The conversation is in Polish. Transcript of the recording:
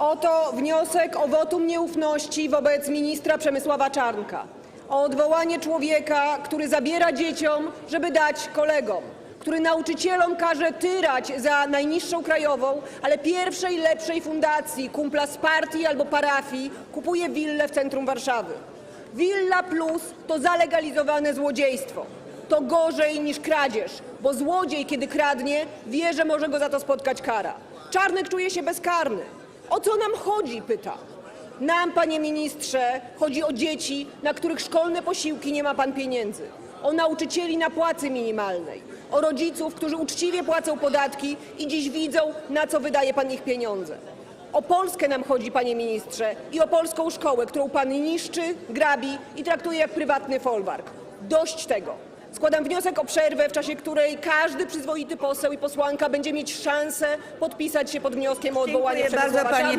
Oto wniosek o wotum nieufności wobec ministra Przemysława Czarnka. O odwołanie człowieka, który zabiera dzieciom, żeby dać kolegom. Który nauczycielom każe tyrać za najniższą krajową, ale pierwszej lepszej fundacji, kumpla z partii albo parafii, kupuje willę w centrum Warszawy. Willa Plus to zalegalizowane złodziejstwo. To gorzej niż kradzież, bo złodziej, kiedy kradnie, wie, że może go za to spotkać kara. Czarnek czuje się bezkarny. O co nam chodzi? pyta. Nam, panie ministrze, chodzi o dzieci, na których szkolne posiłki nie ma pan pieniędzy. O nauczycieli na płacy minimalnej. O rodziców, którzy uczciwie płacą podatki i dziś widzą, na co wydaje pan ich pieniądze. O Polskę nam chodzi, panie ministrze, i o polską szkołę, którą pan niszczy, grabi i traktuje jak prywatny folwark. Dość tego. Składam wniosek o przerwę, w czasie której każdy przyzwoity poseł i posłanka będzie mieć szansę podpisać się pod wnioskiem o odwołanie Dziękuję bardzo, pani.